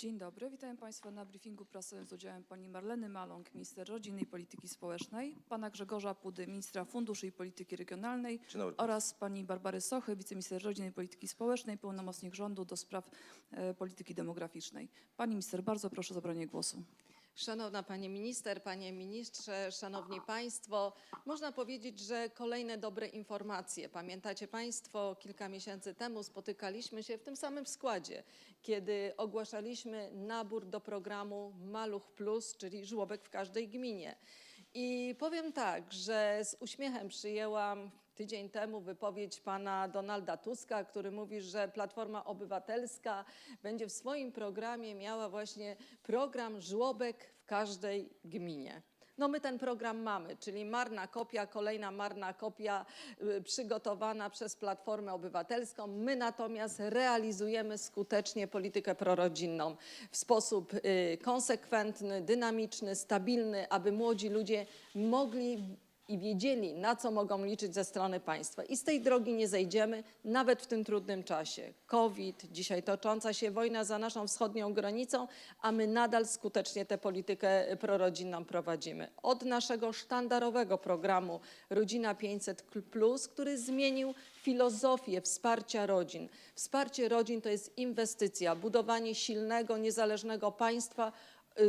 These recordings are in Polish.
Dzień dobry, witam Państwa na briefingu prasowym z udziałem pani Marleny Maląg, minister rodziny i polityki społecznej, pana Grzegorza Pudy, ministra funduszy i polityki regionalnej oraz pani Barbary Sochy, wiceminister rodziny i polityki społecznej, pełnomocnik rządu do spraw e, polityki demograficznej. Pani minister, bardzo proszę o zabranie głosu. Szanowna Pani Minister, Panie Ministrze, Szanowni Państwo, można powiedzieć, że kolejne dobre informacje. Pamiętacie Państwo, kilka miesięcy temu spotykaliśmy się w tym samym składzie, kiedy ogłaszaliśmy nabór do programu Maluch Plus, czyli żłobek w każdej gminie. I powiem tak, że z uśmiechem przyjęłam tydzień temu wypowiedź pana Donalda Tuska, który mówi, że Platforma Obywatelska będzie w swoim programie miała właśnie program żłobek w każdej gminie. No my ten program mamy, czyli marna kopia, kolejna marna kopia y, przygotowana przez Platformę Obywatelską. My natomiast realizujemy skutecznie politykę prorodzinną w sposób y, konsekwentny, dynamiczny, stabilny, aby młodzi ludzie mogli i wiedzieli, na co mogą liczyć ze strony państwa. I z tej drogi nie zejdziemy, nawet w tym trudnym czasie. COVID, dzisiaj tocząca się wojna za naszą wschodnią granicą, a my nadal skutecznie tę politykę prorodzinną prowadzimy. Od naszego sztandarowego programu Rodzina 500, który zmienił filozofię wsparcia rodzin. Wsparcie rodzin to jest inwestycja, budowanie silnego, niezależnego państwa,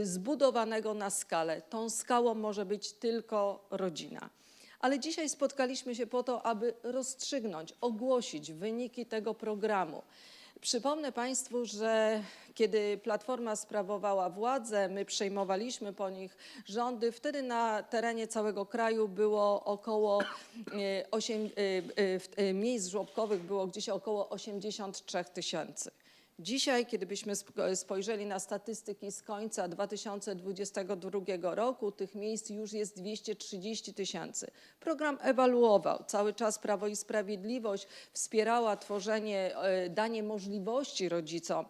zbudowanego na skalę. Tą skałą może być tylko rodzina. Ale dzisiaj spotkaliśmy się po to, aby rozstrzygnąć, ogłosić wyniki tego programu. Przypomnę Państwu, że kiedy Platforma sprawowała władzę, my przejmowaliśmy po nich rządy, wtedy na terenie całego kraju było około e, osiem, e, e, w- e, miejsc żłobkowych było gdzieś około 83 tysięcy. Dzisiaj, kiedybyśmy sp- spojrzeli na statystyki z końca 2022 roku, tych miejsc już jest 230 tysięcy. Program ewaluował. Cały czas Prawo i Sprawiedliwość wspierała tworzenie, e, danie możliwości rodzicom,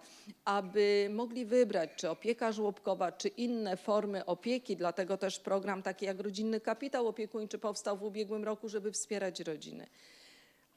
aby mogli wybrać, czy opieka żłobkowa, czy inne formy opieki. Dlatego też program taki jak Rodzinny Kapitał Opiekuńczy powstał w ubiegłym roku, żeby wspierać rodziny.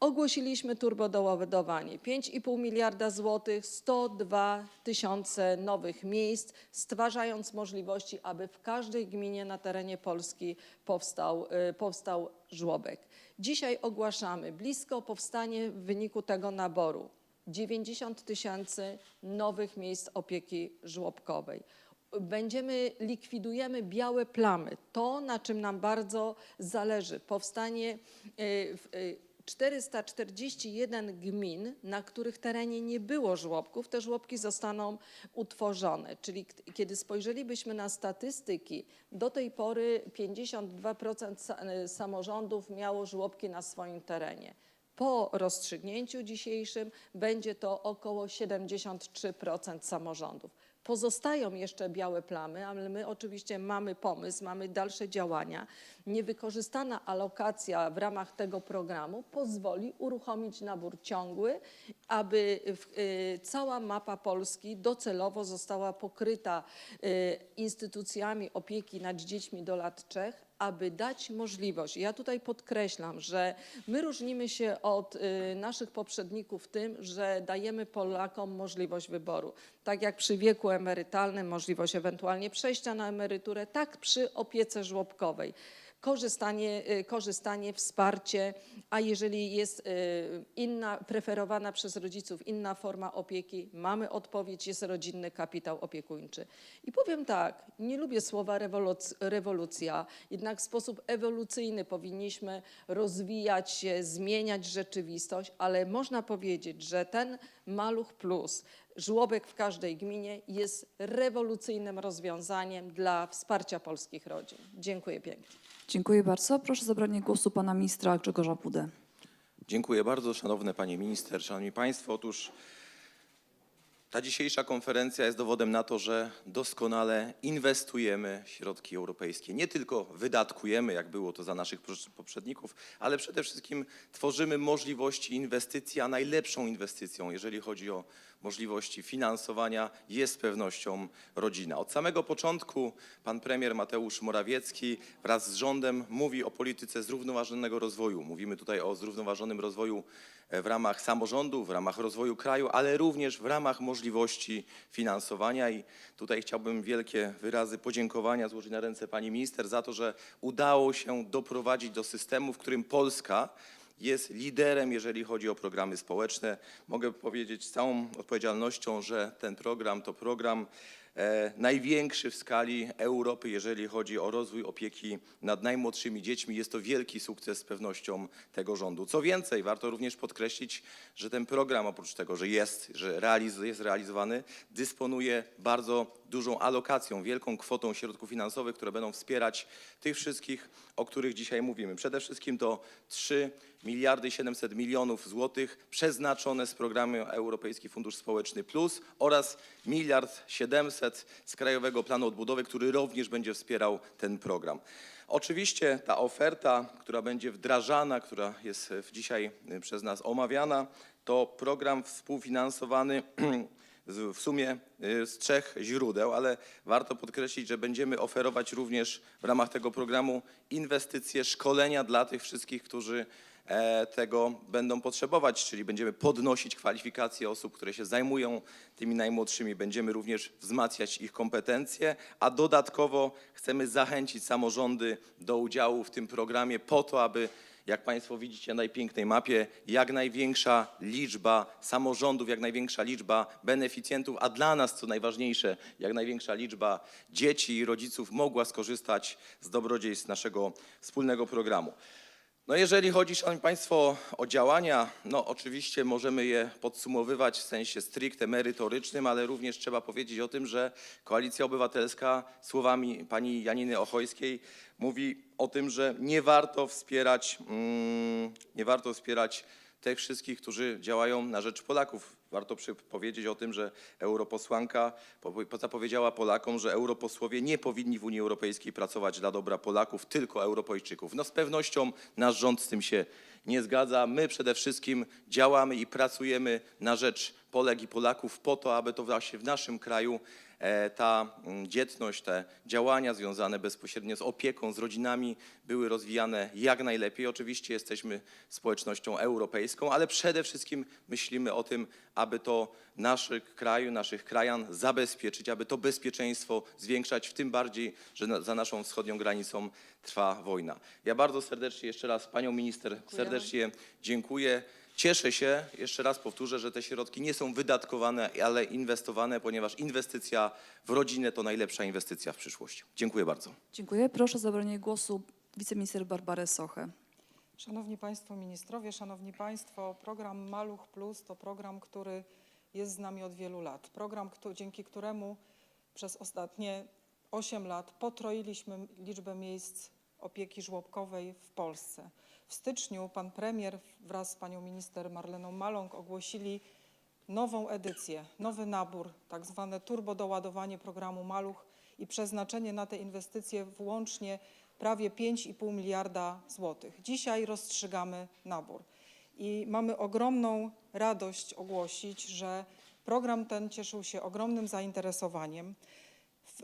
Ogłosiliśmy turbodoładowanie 5,5 miliarda złotych, 102 tysiące nowych miejsc, stwarzając możliwości, aby w każdej gminie na terenie Polski powstał, y, powstał żłobek. Dzisiaj ogłaszamy blisko powstanie w wyniku tego naboru 90 tysięcy nowych miejsc opieki żłobkowej będziemy, likwidujemy białe plamy. To, na czym nam bardzo zależy. Powstanie y, w- y, 441 gmin, na których terenie nie było żłobków, te żłobki zostaną utworzone. Czyli kiedy spojrzelibyśmy na statystyki, do tej pory 52% sa- y, samorządów miało żłobki na swoim terenie. Po rozstrzygnięciu dzisiejszym będzie to około 73% samorządów. Pozostają jeszcze białe plamy, ale my oczywiście mamy pomysł, mamy dalsze działania. Niewykorzystana alokacja w ramach tego programu pozwoli uruchomić nabór ciągły, aby y, cała mapa Polski docelowo została pokryta y, instytucjami opieki nad dziećmi do lat trzech, aby dać możliwość. Ja tutaj podkreślam, że my różnimy się od y, naszych poprzedników tym, że dajemy Polakom możliwość wyboru. Tak jak przy wieku emerytalnym możliwość ewentualnie przejścia na emeryturę, tak przy opiece żłobkowej. Korzystanie, y, korzystanie, wsparcie, a jeżeli jest y, inna, preferowana przez rodziców inna forma opieki, mamy odpowiedź, jest rodzinny kapitał opiekuńczy. I powiem tak, nie lubię słowa rewoluc- rewolucja, jednak w sposób ewolucyjny powinniśmy rozwijać się, zmieniać rzeczywistość, ale można powiedzieć, że ten Maluch Plus, żłobek w każdej gminie jest rewolucyjnym rozwiązaniem dla wsparcia polskich rodzin. Dziękuję pięknie. Dziękuję bardzo. Proszę o zabranie głosu pana ministra Grzegorza Pudę. Dziękuję bardzo, szanowna pani minister, szanowni państwo. Otóż ta dzisiejsza konferencja jest dowodem na to, że doskonale inwestujemy środki europejskie. Nie tylko wydatkujemy, jak było to za naszych poprzedników, ale przede wszystkim tworzymy możliwości inwestycji, a najlepszą inwestycją, jeżeli chodzi o możliwości finansowania jest pewnością rodzina. Od samego początku pan premier Mateusz Morawiecki wraz z rządem mówi o polityce zrównoważonego rozwoju. Mówimy tutaj o zrównoważonym rozwoju e, w ramach samorządu, w ramach rozwoju kraju, ale również w ramach możliwości finansowania i tutaj chciałbym wielkie wyrazy podziękowania złożyć na ręce pani minister za to, że udało się doprowadzić do systemu, w którym Polska jest liderem, jeżeli chodzi o programy społeczne. Mogę powiedzieć z całą odpowiedzialnością, że ten program to program największy w skali Europy, jeżeli chodzi o rozwój opieki nad najmłodszymi dziećmi. Jest to wielki sukces z pewnością tego rządu. Co więcej, warto również podkreślić, że ten program oprócz tego, że jest, że realiz jest realizowany, dysponuje bardzo dużą alokacją, wielką kwotą środków finansowych, które będą wspierać tych wszystkich, o których dzisiaj mówimy. Przede wszystkim to 3 miliardy 700 milionów złotych przeznaczone z programu Europejski Fundusz Społeczny Plus oraz miliard 700 z Krajowego Planu Odbudowy, który również będzie wspierał ten program. Oczywiście ta oferta, która będzie wdrażana, która jest w- dzisiaj y, przez nas omawiana, to program współfinansowany w sumie y, z trzech źródeł, ale warto podkreślić, że będziemy oferować również w ramach tego programu inwestycje, szkolenia dla tych wszystkich, którzy e, tego będą potrzebować, czyli będziemy podnosić kwalifikacje osób, które się zajmują tymi najmłodszymi, będziemy również wzmacniać ich kompetencje, a dodatkowo chcemy zachęcić samorządy do udziału w tym programie po to, aby jak Państwo widzicie na najpięknej mapie, jak największa liczba samorządów, jak największa liczba beneficjentów, a dla nas, co najważniejsze, jak największa liczba dzieci i rodziców mogła skorzystać z dobrodziejstw naszego wspólnego programu. No jeżeli chodzi, Szanowni Państwo, o działania, no oczywiście możemy je podsumowywać w sensie stricte merytorycznym, ale również trzeba powiedzieć o tym, że Koalicja Obywatelska słowami pani Janiny Ochojskiej mówi o tym, że nie warto wspierać, mm, nie warto wspierać tych wszystkich, którzy działają na rzecz Polaków. Warto powiedzieć o tym, że europosłanka po- po- zapowiedziała Polakom, że europosłowie nie powinni w Unii Europejskiej pracować dla dobra Polaków, tylko Europejczyków. No z pewnością nasz rząd z tym się nie zgadza. My przede wszystkim działamy i pracujemy na rzecz Polek i Polaków po to, aby to właśnie w naszym kraju ta mm, dzietność, te działania związane bezpośrednio z opieką, z rodzinami były rozwijane jak najlepiej. Oczywiście jesteśmy społecznością europejską, ale przede wszystkim myślimy o tym, aby to naszych kraju, naszych krajan zabezpieczyć, aby to bezpieczeństwo zwiększać, w tym bardziej, że za naszą wschodnią granicą trwa wojna. Ja bardzo serdecznie jeszcze raz panią minister serdecznie dziękuję. Cieszę się, jeszcze raz powtórzę, że te środki nie są wydatkowane, ale inwestowane, ponieważ inwestycja w rodzinę to najlepsza inwestycja w przyszłość. Dziękuję bardzo. Dziękuję. Proszę o zabranie głosu wiceminister Barbarę Sochę. Szanowni Państwo Ministrowie, Szanowni Państwo, program Maluch Plus to program, który jest z nami od wielu lat. Program, dzięki któremu przez ostatnie 8 lat potroiliśmy liczbę miejsc opieki żłobkowej w Polsce. W styczniu pan premier wraz z panią minister Marleną Maląg ogłosili nową edycję, nowy nabór, tak zwane turbodoładowanie programu Maluch i przeznaczenie na te inwestycje włącznie prawie 5,5 miliarda złotych. Dzisiaj rozstrzygamy nabór i mamy ogromną radość ogłosić, że program ten cieszył się ogromnym zainteresowaniem. W,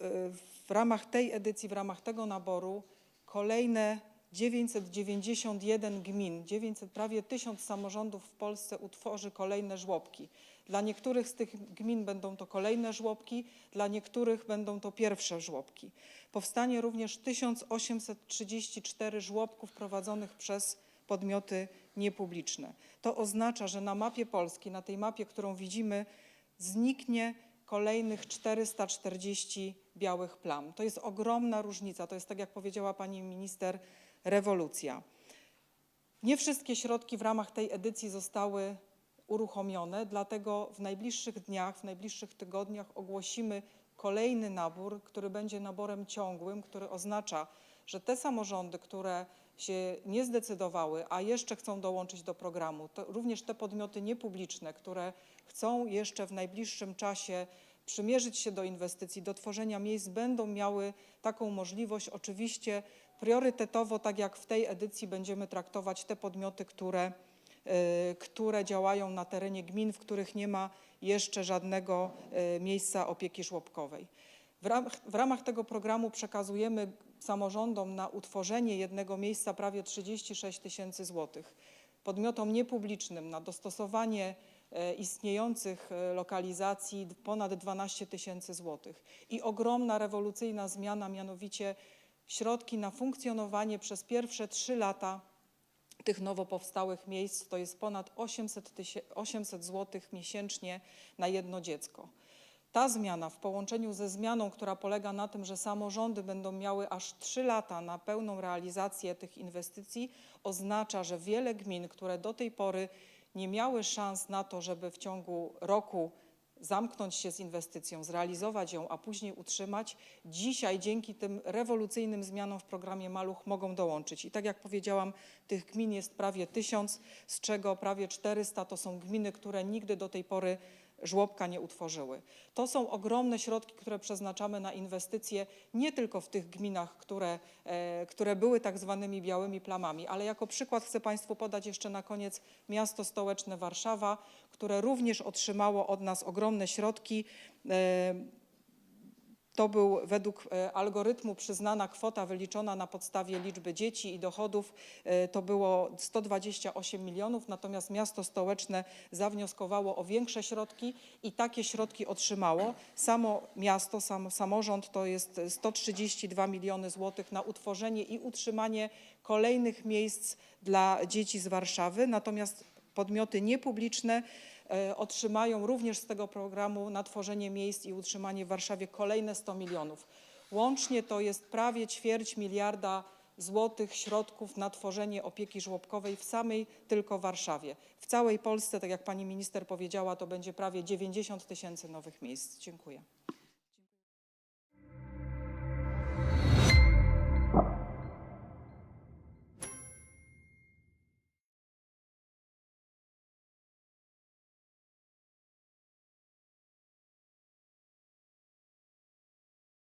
w ramach tej edycji, w ramach tego naboru kolejne 991 gmin, 900, prawie 1000 samorządów w Polsce utworzy kolejne żłobki. Dla niektórych z tych gmin będą to kolejne żłobki, dla niektórych będą to pierwsze żłobki. Powstanie również 1834 żłobków prowadzonych przez podmioty niepubliczne. To oznacza, że na mapie Polski, na tej mapie, którą widzimy, zniknie kolejnych 440 białych plam. To jest ogromna różnica. To jest, tak jak powiedziała pani minister, rewolucja. Nie wszystkie środki w ramach tej edycji zostały uruchomione, dlatego w najbliższych dniach, w najbliższych tygodniach ogłosimy kolejny nabór, który będzie naborem ciągłym, który oznacza, że te samorządy, które się nie zdecydowały, a jeszcze chcą dołączyć do programu, to również te podmioty niepubliczne, które chcą jeszcze w najbliższym czasie przymierzyć się do inwestycji, do tworzenia miejsc, będą miały taką możliwość. Oczywiście priorytetowo, tak jak w tej edycji, będziemy traktować te podmioty, które e, które działają na terenie gmin, w których nie ma jeszcze żadnego e, miejsca opieki żłobkowej. W ramach, w ramach tego programu przekazujemy samorządom na utworzenie jednego miejsca prawie 36 tysięcy złotych. Podmiotom niepublicznym na dostosowanie istniejących e, lokalizacji ponad 12 tysięcy złotych. I ogromna, rewolucyjna zmiana, mianowicie środki na funkcjonowanie przez pierwsze trzy lata tych nowo powstałych miejsc to jest ponad 800, tysię- 800 zł miesięcznie na jedno dziecko. Ta zmiana w połączeniu ze zmianą, która polega na tym, że samorządy będą miały aż 3 lata na pełną realizację tych inwestycji, oznacza, że wiele gmin, które do tej pory nie miały szans na to, żeby w ciągu roku zamknąć się z inwestycją, zrealizować ją, a później utrzymać, dzisiaj dzięki tym rewolucyjnym zmianom w programie Maluch mogą dołączyć. I tak jak powiedziałam, tych gmin jest prawie tysiąc, z czego prawie 400 to są gminy, które nigdy do tej pory żłobka nie utworzyły. To są ogromne środki, które przeznaczamy na inwestycje nie tylko w tych gminach, które, e, które były tak zwanymi białymi plamami, ale jako przykład chcę Państwu podać jeszcze na koniec miasto stołeczne Warszawa, które również otrzymało od nas ogromne środki. To był według e, algorytmu przyznana kwota wyliczona na podstawie liczby dzieci i dochodów. e, To było 128 milionów, natomiast miasto stołeczne zawnioskowało o większe środki i takie środki otrzymało. Samo miasto, sam, samorząd to jest 132 miliony złotych na utworzenie i utrzymanie kolejnych miejsc dla dzieci z Warszawy. Natomiast podmioty niepubliczne otrzymają również z tego programu na tworzenie miejsc i utrzymanie w Warszawie kolejne 100 milionów. Łącznie to jest prawie ćwierć miliarda złotych środków na tworzenie opieki żłobkowej w samej tylko Warszawie. W całej Polsce, tak jak pani minister powiedziała, to będzie prawie 90 tysięcy nowych miejsc. Dziękuję.